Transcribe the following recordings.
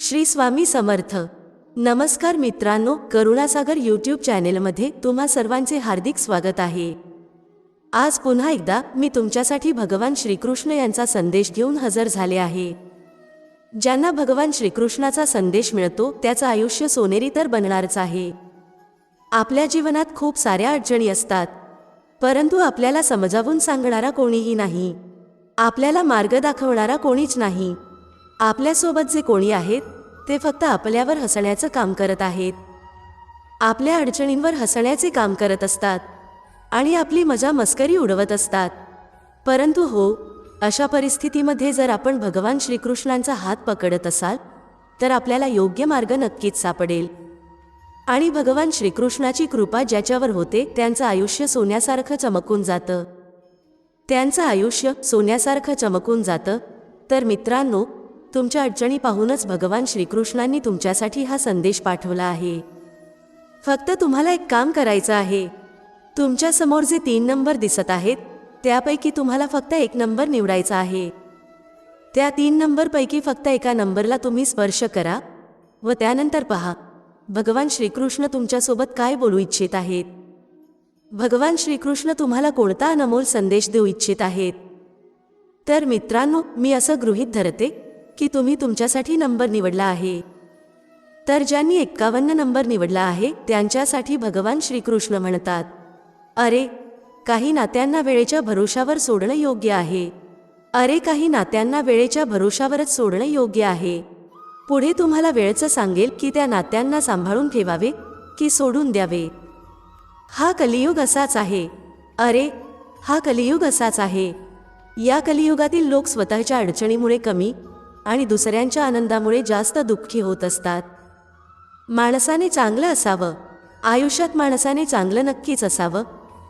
श्री स्वामी समर्थ. नमस्कार मित्रांनो करुणासागर यूट्यूब चॅनेलमध्ये तुम्हा सर्वांचे हार्दिक स्वागत आहे. आज पुन्हा एकदा मी तुमच्यासाठी भगवान श्रीकृष्ण यांचा संदेश घेऊन हजर झाले आहे. ज्यांना भगवान श्रीकृष्णाचा संदेश मिळतो त्याचं आयुष्य सोनेरी तर बनणारच आहे. आपल्या जीवनात खूप साऱ्या अडचणी असतात. परंतु आपल्याला समजावून सांगणारा कोणीही नाही. आपल्याला मार्ग दाखवणारा कोणीच नाही. आपल्यासोबत जे कोणी आहेत ते फक्त आपल्यावर हसण्याचं काम करत आहेत. आपल्या अडचणींवर हसण्याचे काम करत असतात आणि आपली मजा मस्करी उडवत असतात. परंतु हो अशा परिस्थितीमध्ये जर आपण भगवान श्रीकृष्णांचा हात पकडत असाल तर आपल्याला योग्य मार्ग नक्कीच सापडेल. आणि भगवान श्रीकृष्णाची कृपा ज्याच्यावर होते त्यांचं आयुष्य सोन्यासारखं चमकून जातं. त्यांचं आयुष्य सोन्यासारखं चमकून जातं. तर मित्रांनो तुमच्या अडचणी पाहूनच भगवान श्रीकृष्णांनी तुमच्यासाठी हा संदेश पाठवला आहे. फक्त तुम्हाला एक काम करायचं आहे. तुमच्यासमोर जे तीन नंबर दिसत आहेत त्यापैकी तुम्हाला फक्त एक नंबर निवडायचा आहे. त्या तीन नंबरपैकी फक्त एका नंबरला तुम्ही स्पर्श करा व त्यानंतर पहा भगवान श्रीकृष्ण तुमच्यासोबत काय बोलू इच्छित आहेत? भगवान श्रीकृष्ण तुम्हाला कोणता अनमोल संदेश देऊ इच्छित आहेत? तर मित्रांनो मी असं गृहीत धरते की तुम्ही तुमच्यासाठी नंबर निवडला आहे. तर ज्यांनी एक्कावन्न नंबर निवडला आहे त्यांच्यासाठी भगवान श्रीकृष्ण म्हणतात अरे काही नात्यांना वेळेच्या भरोशावर सोडणं योग्य आहे. अरे काही नात्यांना वेळेच्या भरोशावरच सोडणं योग्य आहे. पुढे तुम्हाला वेळचं सांगेल की त्या नात्यांना सांभाळून ठेवावे की सोडून द्यावे. हा कलियुग असाच आहे. अरे हा कलियुग असाच आहे. या कलियुगातील लोक स्वतःच्या अडचणीमुळे कमी आणि दुसऱ्यांच्या आनंदामुळे जास्त दुःखी होत असतात. माणसाने चांगलं असावं. आयुष्यात माणसाने चांगलं नक्कीच असावं.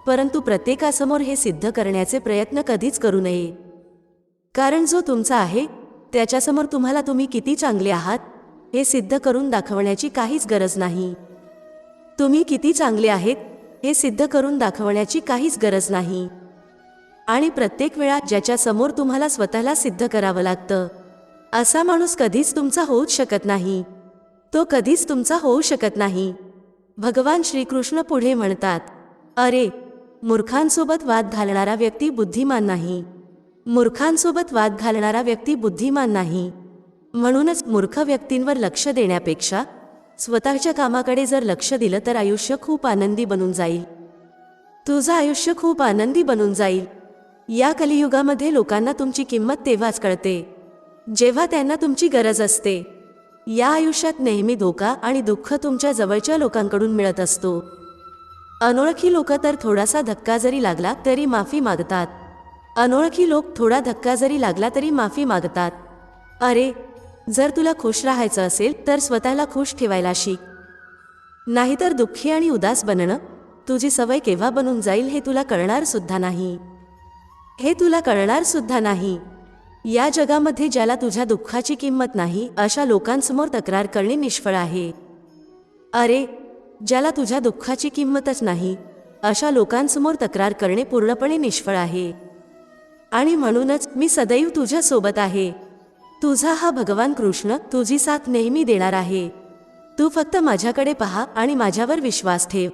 परंतु प्रत्येकासमोर हे सिद्ध करण्याचे प्रयत्न कधीच करू नये. कारण जो तुमचा आहे त्याच्यासमोर तुम्हाला तुम्ही किती चांगले आहात हे सिद्ध करून दाखवण्याची काहीच गरज नाही. तुम्ही किती चांगले आहेत हे सिद्ध करून दाखवण्याची काहीच गरज नाही. आणि प्रत्येक वेळा ज्याच्यासमोर तुम्हाला स्वतःला सिद्ध करावं लागतं असा माणूस कधीच तुमचा होऊच शकत नाही. तो कधीच तुमचा होऊ शकत नाही. भगवान श्रीकृष्ण पुढे म्हणतात अरे मूर्खांसोबत वाद घालणारा व्यक्ती बुद्धिमान नाही. मूर्खांसोबत वाद घालणारा व्यक्ती बुद्धिमान नाही. म्हणूनच मूर्ख व्यक्तींवर लक्ष देण्यापेक्षा स्वतःच्या कामाकडे जर लक्ष दिलं तर आयुष्य खूप आनंदी बनून जाईल. तुझं आयुष्य खूप आनंदी बनून जाईल. या कलियुगामध्ये लोकांना तुमची किंमत तेव्हाच कळते. जेव्हा त्यांना तुमची गरज असते या आयुष्यात नेहमी धोका आणि दुःख तुमच्या जवळच्या लोकांकडून मिळत असतो. अनोळखी लोक तर थोडासा धक्का जरी लागला तरी माफी मागतात. अनोळखी लोक थोडा धक्का जरी लागला तरी माफी मागतात. अरे जर तुला खुश राहायचं असेल तर स्वतःला खुश ठेवायला शिक. नाहीतर दुःखी आणि उदास बनणं तुझी सवय केव्हा बनून जाईल हे तुला कळणार सुद्धा नाही. हे तुला कळणार सुद्धा नाही. या जगामध्ये ज्याला तुझ्या दुःखाची किंमत नाही अशा लोकांसमोर तक्रार करणे निष्फळ आहे. अरे ज्याला तुझ्या दुःखाची किंमतच नाही अशा लोकांसमोर तक्रार करणे पूर्णपणे निष्फळ आहे. आणि म्हणूनच मी सदैव तुझ्यासोबत आहे. तुझा हा भगवान कृष्ण तुझी साथ नेहमी देणार आहे. तू फक्त माझ्याकडे पहा आणि माझ्यावर विश्वास ठेव.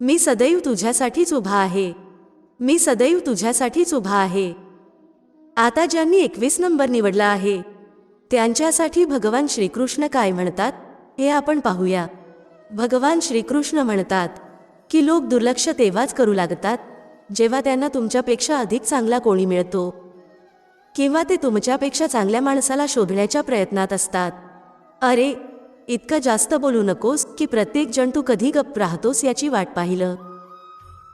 मी सदैव तुझ्यासाठीच उभा आहे. मी सदैव तुझ्यासाठीच उभा आहे. आता ज्यांनी एकवीस नंबर निवडला आहे त्यांच्यासाठी भगवान श्रीकृष्ण काय म्हणतात हे आपण पाहूया. भगवान श्रीकृष्ण म्हणतात की लोक दुर्लक्ष तेव्हाच करू लागतात जेव्हा त्यांना तुमच्यापेक्षा अधिक चांगला कोणी मिळतो. किंवा ते तुमच्यापेक्षा चांगल्या माणसाला शोधण्याच्या प्रयत्नात असतात. अरे इतकं जास्त बोलू नकोस की प्रत्येक जण तू कधी गप्प राहतोस याची वाट पाहिलं.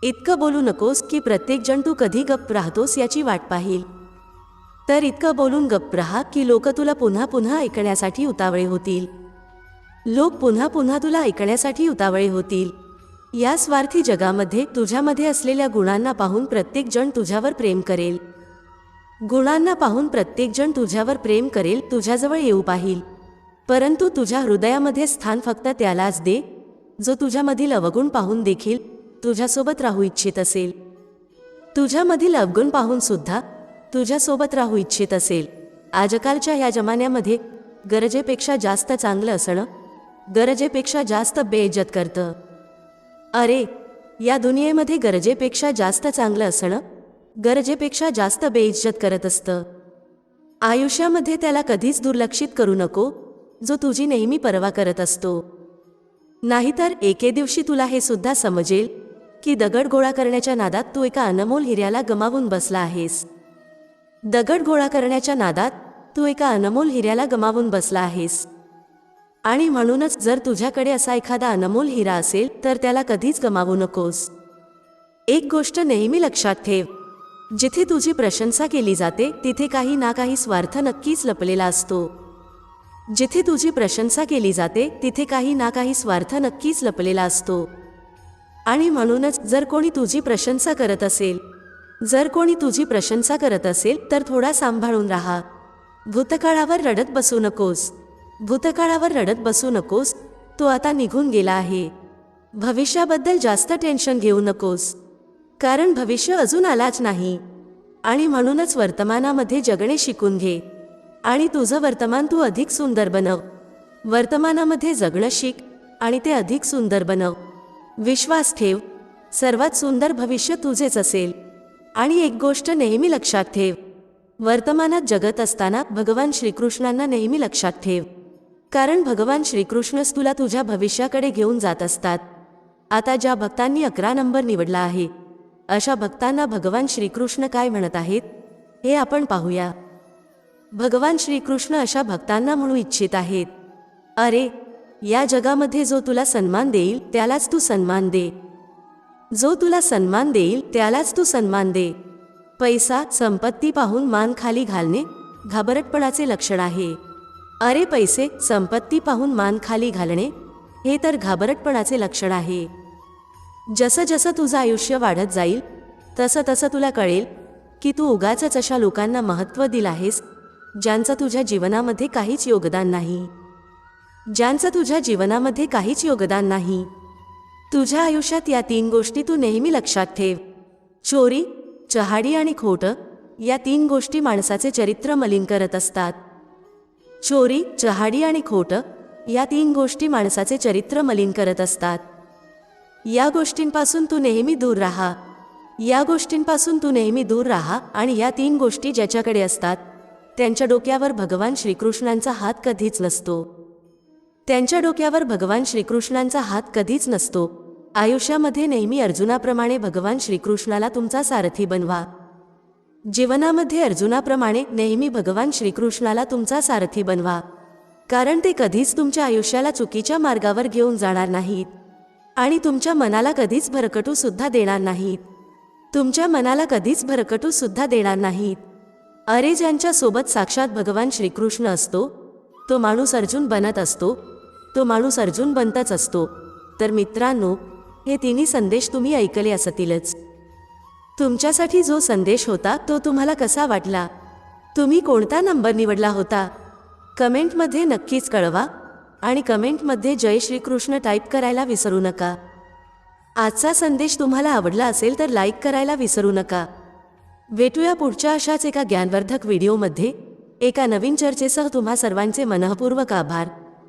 इतकं बोलू नकोस की प्रत्येक जण तू कधी गप्प राहतोस याची वाट पाहिल. तर इतकं बोलून गप्प राहा की लोक तुला पुन्हा पुन्हा ऐकण्यासाठी उतावळे होतील. लोक पुन्हा पुन्हा तुला ऐकण्यासाठी उतावळे होतील. या स्वार्थी जगामध्ये तुझ्यामध्ये असलेल्या गुणांना पाहून प्रत्येकजण तुझ्यावर प्रेम करेल. गुणांना पाहून प्रत्येकजण तुझ्यावर प्रेम करेल तुझ्याजवळ येऊ पाहिल. परंतु तुझ्या हृदयामध्ये स्थान फक्त त्यालाच दे जो तुझ्यामधील अवगुण पाहून देखील तुझ्यासोबत राहू इच्छित असेल. तुझ्यामधील अवगुण पाहून सुद्धा तुझ्यासोबत राहू इच्छित असेल. आजकालच्या या जमान्यामध्ये गरजेपेक्षा जास्त चांगलं असणं गरजेपेक्षा जास्त बेइज्जत करतं अरे या दुनियेमध्ये गरजेपेक्षा जास्त चांगलं असणं गरजेपेक्षा जास्त बेइज्जत करत असतं. आयुष्यामध्ये त्याला कधीच दुर्लक्षित करू नको जो तुझी नेहमी पर्वा करत असतो. नाहीतर एके दिवशी तुला हे सुद्धा समजेल की दगड गोळा करण्याच्या नादात तू एका अनमोल हिऱ्याला गमावून बसला आहेस. दगड गोळा करण्याच्या नादात तू एका अनमोल हिऱ्याला गमावून बसला आहेस. आणि म्हणूनच जर तुझ्याकडे असा एखादा अनमोल हिरा असेल तर त्याला कधीच गमावू नकोस. एक गोष्ट नेहमी लक्षात ठेव. जिथे तुझी प्रशंसा केली जाते तिथे काही ना काही स्वार्थ नक्कीच लपलेला असतो. जिथे तुझी प्रशंसा केली जाते तिथे काही ना काही स्वार्थ नक्कीच लपलेला असतो. आणि म्हणूनच जर कोणी तुझी प्रशंसा करत असेल जर कोणी तुझी प्रशंसा करत असेल तर थोडा सांभाळून राहा. भूतकाळावर रडत बसू नकोस. भूतकाळावर रडत बसू नकोस. तो आता निघून गेला आहे. भविष्याबद्दल जास्त टेन्शन घेऊ नकोस. कारण भविष्य अजून आलाच नाही. आणि म्हणूनच वर्तमानामध्ये जगणे शिकून घे. आणि तुझं वर्तमान तू अधिक सुंदर बनव वर्तमानामध्ये जगणं शिक आणि ते अधिक सुंदर बनव विश्वास ठेव. सर्वात सुंदर भविष्य तुझेच असेल. आणि एक गोष्ट नेहमी लक्षात ठेव. वर्तमानात जगत असताना भगवान श्रीकृष्णांना नेहमी लक्षात ठेव. कारण भगवान श्रीकृष्णच तुला तुझ्या भविष्याकडे घेऊन जात असतात. आता ज्या भक्तांनी अकरा नंबर निवडला आहे अशा भक्तांना भगवान श्रीकृष्ण काय म्हणत आहेत हे आपण पाहूया. भगवान श्रीकृष्ण अशा भक्तांना म्हणू इच्छित आहेत. अरे या जगामध्ये जो तुला सन्मान देईल त्यालाच तू सन्मान दे. जो तुला सन्मान देईल त्यालाच तू सन्मान दे. पैसा संपत्ती पाहून मान खाली घालणे घाबरटपणाचे लक्षण आहे. अरे पैसे संपत्ती पाहून मान खाली घालणे हे तर घाबरटपणाचे लक्षण आहे. जसं जसं तुझं आयुष्य वाढत जाईल तसं तसं तुला कळेल की तू उगाच अशा लोकांना महत्त्व दिलं आहेस ज्यांचं तुझ्या जीवनामध्ये काहीच योगदान नाही. ज्यांचं तुझ्या जीवनामध्ये काहीच योगदान नाही. तुझ्या आयुष्यात या तीन गोष्टी तू नेहमी लक्षात ठेव. चोरी चहाडी आणि खोटं या तीन गोष्टी माणसाचे चरित्र मलिन करत असतात. चोरी चहाडी आणि खोटं या तीन गोष्टी माणसाचे चरित्र मलिन करत असतात. या गोष्टींपासून तू नेहमी दूर राहा. या गोष्टींपासून तू नेहमी दूर राहा आणि या तीन गोष्टी ज्याच्याकडे असतात त्यांच्या डोक्यावर भगवान श्रीकृष्णांचा हात कधीच नसतो. त्यांच्या डोक्यावर भगवान श्रीकृष्णांचा हात कधीच नसतो. आयुष्यामध्ये नेहमी अर्जुनाप्रमाणे भगवान श्रीकृष्णाला तुमचा सारथी बनवा. जीवनामध्ये अर्जुनाप्रमाणे नेहमी भगवान श्रीकृष्णाला तुमचा सारथी बनवा. कारण ते कधीच तुमच्या आयुष्याला चुकीच्या मार्गावर घेऊन जाणार नाहीत. आणि तुमच्या मनाला कधीच भरकटू सुद्धा देणार नाहीत. तुमच्या मनाला कधीच भरकटू सुद्धा देणार नाहीत. अरे ज्यांच्या सोबत साक्षात भगवान श्रीकृष्ण असतो तो माणूस अर्जुन बनत असतो तो माणूस अर्जुन बनताच असतो. तर मित्रांनो हे तिन्ही संदेश तुम्ही ऐकले असतीलच. तुमच्यासाठी जो संदेश होता तो तुम्हाला कसा वाटला? तुम्ही कोणता नंबर निवडला होता? कमेंटमध्ये नक्कीच कळवा आणि कमेंटमध्ये जय श्रीकृष्ण टाईप करायला विसरू नका. आजचा संदेश तुम्हाला आवडला असेल तर लाईक करायला विसरू नका. भेटूया पुढच्या अशाच एका ज्ञानवर्धक व्हिडिओमध्ये. एका नवीन चर्चेसह तुम्हा सर्वांचे मनःपूर्वक आभार.